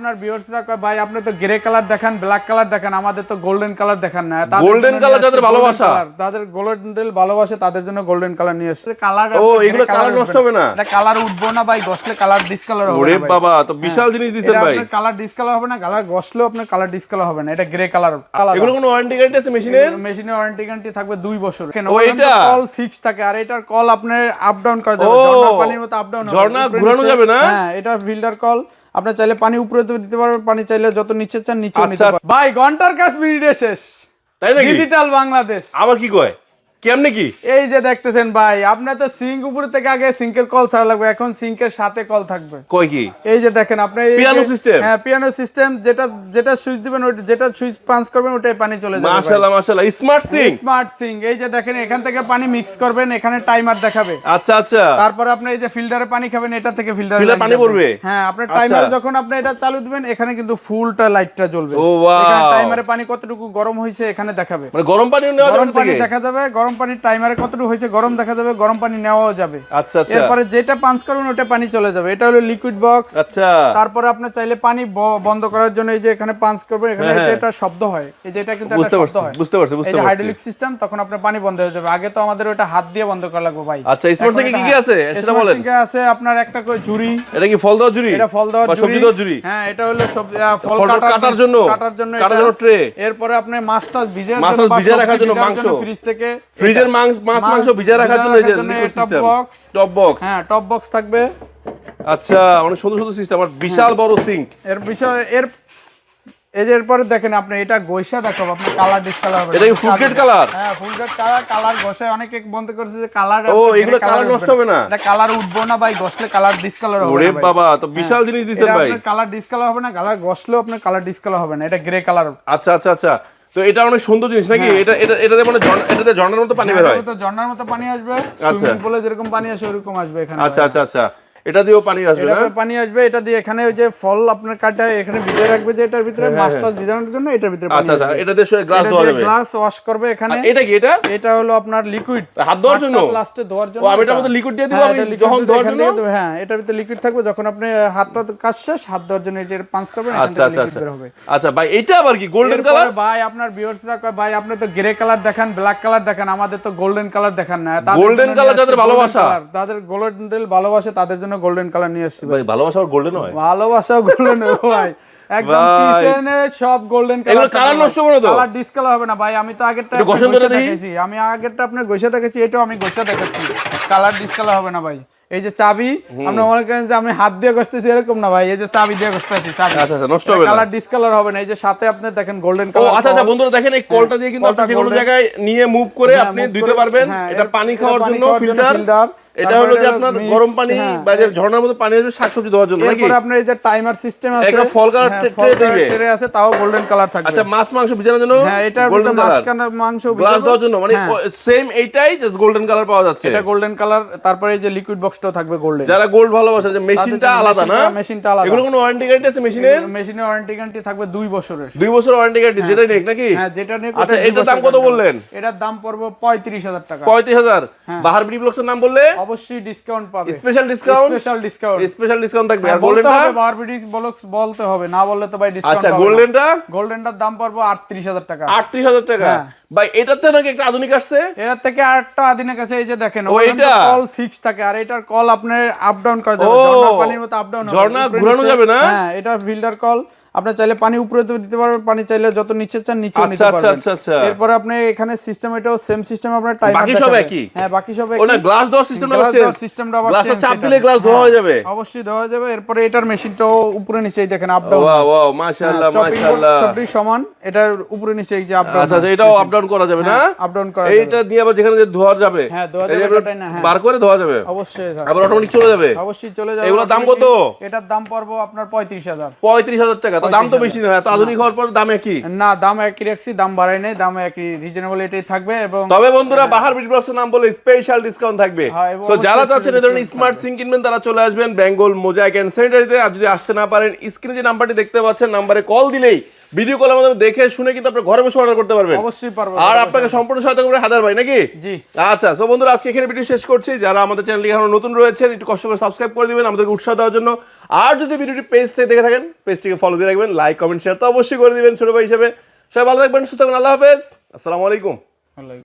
আপনার ভিউয়ার্সরা কয় ভাই আপনি তো গ্রে কালার দেখান ব্ল্যাক কালার দেখান আমাদের তো গোল্ডেন কালার দেখান না। তাদের জন্য color যাদের ভালোবাসা। তাদের গোল্ডেন ভালোবাসে তাদের জন্য গোল্ডেন কালার নিয়ে আসছে। কালার ও, এগুলো colour নষ্ট হবে না? এটা কালার উঠবো না ভাই গসলে কালার ডিসকালার হবে ওরে বাবা তো বিশাল জিনিস দিচ্ছেন ভাই। আপনার কালার ডিসকালার হবে না কালার গসলেও আপনার কালার ডিসকালার হবে না। এটা গ্রে কালার এগুলো কোনো ওয়ারেন্টি গ্যারান্টি আছে মেশিনের মেশিনের ওয়ারেন্টি গ্যারান্টি থাকবে দুই বছর। ও, এটা? কল ফিক্স থাকে আর এটার কল আপনার আপ ডাউন করা যাবে ও, ঝর্ণার পানির মতো আপ ডাউন ঝর্ণা ঘুরানো যাবে না? হ্যাঁ এটা ফিল্টার কল আপনার চাইলে পানি উপরে দিতে পারবেন পানি চাইলে যত নিচে চান নিচে নিতে আচ্ছা। পারবেন। ভাই ঘণ্টার কাজ মিনিটে শেষ। তাই নাকি? ডিজিটাল বাংলাদেশ। আবার কি কয়? কেমনে কি? এই যে দেখতেছেন ভাই আপনার তো সিঙ্ক উপরে থেকে আগে সিঙ্কের কল ছাড়া লাগবে এখন সিঙ্কের সাথে কল থাকবে। কয় কি? এই যে দেখেন আপনি Piano system? হ্যাঁ পিয়ানো সিস্টেম যেটা যেটা সুইচ দিবেন ওইটা যেটা সুইচ পাঞ্চ করবেন ওটাই পানি চলে যাবে মাশাআল্লাহ মাশাআল্লাহ স্মার্ট সিং স্মার্ট সিং এই যে দেখেন এখান থেকে পানি মিক্স করবেন এখানে টাইমার দেখাবে। আচ্ছা আচ্ছা। তারপর আপনি এই যে ফিল্টারে পানি খাবেন এটা থেকে ফিল্টারে Filter পানি পড়বে? হ্যাঁ আপনার আচ্ছা। টাইমারে যখন আপনি এটা চালু দিবেন এখানে কিন্তু ফুলটা লাইটটা জ্বলবে। ও, wow! এখানে টাইমারে পানি কতটুকু গরম হয়েছে এখানে দেখাবে। মানে গরম পানি নেওয়া যাবে গরম পানি দেখা যাবে গরম পানির টাইমারে কতটুকু হয়েছে? গরম দেখা যাবে গরম পানি নেওয়াও যাবে। আচ্ছা আচ্ছা। এরপরে যেটা পাঞ্চ করবেন ওটা পানি চলে যাবে। এটা হলো লিকুইড বক্স আচ্ছা। তারপরে আপনার চাইলে পানি বন্ধ করার জন্য এই যে এখানে পাঞ্চ করবেন এখানে হ্যাঁ, হ্যাঁ। এটা শব্দ হয়। এই যে এটা কিন্তু একটা শব্দ হয়। বুঝতে পারছি বুঝতে পারছি। হাইড্রোলিক সিস্টেম তখন আপনার পানি বন্ধ হয়ে যাবে। আগে তো আমাদের ওটা হাত দিয়ে বন্ধ করা লাগবে ভাই। আচ্ছা স্মার্ট সিং কি কি আছে? সেটা বলেন। সিঙ্কে আছে আপনার একটা করে ঝুড়ি। এটা কি ফল দেওয়া জুড়ি এটা ফল দেওয়ার বা সবজি জুড়ি হ্যাঁ এটা হলো সবজি ফল কাটার জন্য। কাটার জন্য কাটার জন্য ট্রে। এরপরে আপনি মাছ টাছ ভিজে মাছ ভিজে রাখার জন্য মাংস। ফ্রিজ থেকে ফ্রিজের মাংস মাছ মাংস ভিজা রাখার জন্য এই যে top system box top box হ্যাঁ টপ বক্স থাকবে। আচ্ছা অনেক সুন্দর সুন্দর সিস্টেম আর বিশাল বড় সিঙ্ক এর বিষয় এর এই যে এরপরে দেখেন আপনি এটা গৈসা দেখাবো আপনি কালার ডিসকালার হবে। এটা ফুল গ্রেড কালার হ্যাঁ ফুল গ্রেড কালার কালার ঘষে অনেকে বন্ধ করেছে যে কালার ও, এগুলো কালার নষ্ট হবে না? এটা কালার উঠবো না ভাই ঘষলে কালার ডিসকালার হবে ওরে বাবা তো বিশাল জিনিস দিচ্ছেন এটা ভাই। কালার ডিসকালার হবে না কালার ঘষলেও আপনার কালার ডিসকালার হবে না এটা গ্রে কালার আচ্ছা আচ্ছা আচ্ছা। তো এটা অনেক সুন্দর জিনিস নাকি? এটা এটা এটাতে মানে এটা এটাতে ঝর্ণার মতো পানি বের হয়? তো ঝর্ণার মতো পানি আসবে আচ্ছা। সুইমিং পুলে যেরকম পানি আসে ওরকম আসবে এখানে আচ্ছা আচ্ছা আচ্ছা। এটা দিয়েও পানি আসবে না? পানি আসবে এটা দিয়ে এখানে ওই যে ফল আপনার কাটা এখানে ভিতরে রাখবে যে এটার ভিতরে মাছ টাছ ভিজানোর জন্য এটার ভিতরে হ্যাঁ, আচ্ছা আচ্ছা এটা দিয়ে গ্লাস দেওয়া যাবে। গ্লাস ওয়াশ করবে এখানে। এটা কি এটা? এটা হলো আপনার লিকুইড হাত ধোয়ার জন্য? লাস্টে ধোয়ার জন্য আমি এটার। মধ্যে লিকুইড দিয়ে দিব হ্যাঁ, আমি? যখন ধোয়ার জন্য? হ্যাঁ এটার ভিতরে লিকুইড থাকবে যখন আপনি হাতটা কাজ শেষ হাত দেওয়ার জন্য যে পাঁচ করবেন আচ্ছা আচ্ছা আচ্ছা। আচ্ছা ভাই এটা আবার কি গোল্ডেন কালার ভাই আপনার ভিউয়ার্সরা কয় ভাই আপনি তো গ্রে কালার দেখান ব্ল্যাক কালার দেখান আমাদের তো গোল্ডেন কালার দেখান না। তাদের Golden জন্য যাদের ভালোবাসা। তাদের গোল্ডেন ভালোবাসে তাদের জন্য গোল্ডেন কালার নিয়ে আসছি ভাই ভালোবাসা গোল্ডেন হয়। ভালোবাসা গোল্ডেন ভাই একদম ভাই। সব গোল্ডেন এগুলো colour নষ্ট হবে না কালার ডিসকালার হবে না ভাই আমি তো আগেরটা একটু আপনার ঘষণ ধরে ঘষে দেখি। দেখাইছি। আমি আগেরটা আপনার ঘষে দেখাচ্ছি এটাও আমি ঘষে দেখাচ্ছি। কালার ডিসকালার হবে না ভাই। এই যে চাবি আপনি মনে করেন যে আমি হাত দিয়ে ঘষতেছি এরকম না ভাই। এই যে চাবি দিয়ে ঘষতেছি চাবি। আচ্ছা আচ্ছা নষ্ট হবে কালার ডিসকালার হবে না। এই যে সাথে আপনি দেখেন গোল্ডেন কালার আচ্ছা আচ্ছা বন্ধুরা দেখেন এই কলটা দিয়ে কিন্তু আপনি যে কোনো জায়গায় নিয়ে মুভ করে হ্যাঁ, আপনি ধুতে পারবেন। হ্যাঁ, এটা পানি খাওয়ার জন্য ফিল্টার এটা হলো যে আপনার গরম পানি হ্যাঁ, বা যে ঝর্ণার মতো পানি আসবে শাকসবজি দেওয়ার জন্য নাকি? আপনার এই যে টাইমার সিস্টেম আছে একটা ফল color হ্যাঁ, color দিবে। tray আছে তাও গোল্ডেন কালার থাকবে। আচ্ছা মাছ মাংস ভিজানোর জন্য হ্যাঁ এটার গোল্ডেন কালার মাংস গ্লাস দেওয়ার জন্য মানে হ্যাঁ, সেম এইটাই জাস্ট গোল্ডেন কালার পাওয়া যাচ্ছে। এটা গোল্ডেন কালার তারপরে এই যে লিকুইড বক্সটাও থাকবে গোল্ডেন যারা গোল্ড ভালোবাসে যে মেশিনটা আলাদা না? মেশিনটা আলাদা। এগুলো কোনো ওয়ারেন্টি গ্যারান্টি আছে মেশিনের মেশিনের ওয়ারেন্টি গ্যারান্টি থাকবে দুই বছরের। দুই বছর ওয়ারেন্টি গ্যারান্টি যেটাই নেক নাকি? হ্যাঁ যেটা নিয়ে আচ্ছা এটার দাম কত বললেন? এটার দাম পড়বে পঁয়ত্রিশ হাজার টাকা। পঁয়ত্রিশ হাজার? হ্যাঁ। বাহার বিডি ব্লকসের নাম বললে? অবশ্যই ডিসকাউন্ট পাবে। Special discount special discount special discount থাকবে। আর গোল্ডেনটা বারবিডি বলক্স বলতে হবে না বললে তো ভাই ডিসকাউন্ট আচ্ছা গোল্ডেনটা গোল্ডেনটার দাম পড়বে আটত্রিশ হাজার টাকা। আটত্রিশ হাজার টাকা? হ্যাঁ। ভাই এটাতে নাকি একটা আধুনিক আসছে? এর থেকে আরেকটা আদিনের কাছে এই যে দেখেন ও, এটা? কল ফিক্স থাকে আর এটার কল আপনার আপ ডাউন করা যাবে ও, ঝর্ণার পানির মতো আপ ডাউন ঝর্ণা ঘুরানো যাবে না? হ্যাঁ এটা ফিল্টার কল আপনি চাইলে পানি উপরে দিতে পারবেন পানি চাইলে যত নিচে চান নিচে আচ্ছা, নিতে আচ্ছা, পারবেন। আচ্ছা, আচ্ছা। এরপরে আপনি এখানে সিস্টেম এটাও সেম সিস্টেম আপনার টাইমার বাকি সব একই? হ্যাঁ বাকি সব একই। ওটা গ্লাস দেওয়ার সিস্টেমটা গ্লাস হচ্ছে দেওয়ার সিস্টেমটা আবার change চাপ দিলে গ্লাস ধোয়া হয়ে যাবে। অবশ্যই দেওয়া যাবে। এরপরে এটার মেশিনটাও উপরে নিচেই দেখেন আপ ডাউন ওয়াও ওয়াও মাশাআল্লাহ মাশাআল্লাহ। চব্বিশ সমান এটার উপরে নিচে এই যে আপ ডাউন আচ্ছা আচ্ছা এটাও আপ ডাউন করা যাবে না? আপ ডাউন করা এইটা দিয়ে আবার যেখানে যে ধোয়া যাবে হ্যাঁ, ধোয়া যাবে, ওটাই না, হ্যাঁ। বার করে ধোয়া যাবে। অবশ্যই। আবার অটোমেটিক চলে যাবে। অবশ্যই চলে যাবে। এগুলোর দাম কত? এটার দাম পড়ব আপনার পঁয়ত্রিশ হাজার। পঁয়ত্রিশ হাজার টাকা তো দাম তো বেশি না এত আধুনিক হওয়ার পর দাম একই। না দাম একই রাখছি দাম বাড়াই নাই দাম একই রিজনেবল এটাই থাকবে এবং তবে বন্ধুরা বাহার বিট বক্সের নাম বলে স্পেশাল ডিসকাউন্ট থাকবে। সো যারা চাচ্ছেন এই ধরনের স্মার্ট সিং কিনবেন তারা চলে আসবেন বেঙ্গল মোজাইক এন্ড সেন্টারিতে আর যদি আসতে না পারেন স্ক্রিনে যে নাম্বারটি দেখতে পাচ্ছেন নাম্বারে কল দিলেই ভিডিও কলের মাধ্যমে দেখে শুনে কিন্তু আপনি ঘরে বসে অর্ডার করতে পারবেন। অবশ্যই পারবেন আর আপনাকে সম্পূর্ণ সহায়তা করবে হাদার ভাই নাকি? জি। আচ্ছা সো বন্ধুরা আজকে এখানে ভিডিও শেষ করছি। যারা আমাদের চ্যানেলে এখন নতুন রয়েছেন একটু কষ্ট করে সাবস্ক্রাইব করে দিবেন আমাদেরকে উৎসাহ দেওয়ার জন্য। আর যদি ভিডিওটি পেজ থেকে দেখে থাকেন পেজটিকে ফলো দিয়ে রাখবেন লাইক কমেন্ট শেয়ার তো অবশ্যই করে দিবেন ছোট ভাই হিসেবে। সবাই ভালো থাকবেন সুস্থ থাকবেন আল্লাহ হাফেজ। আসসালামু আলাইকুম।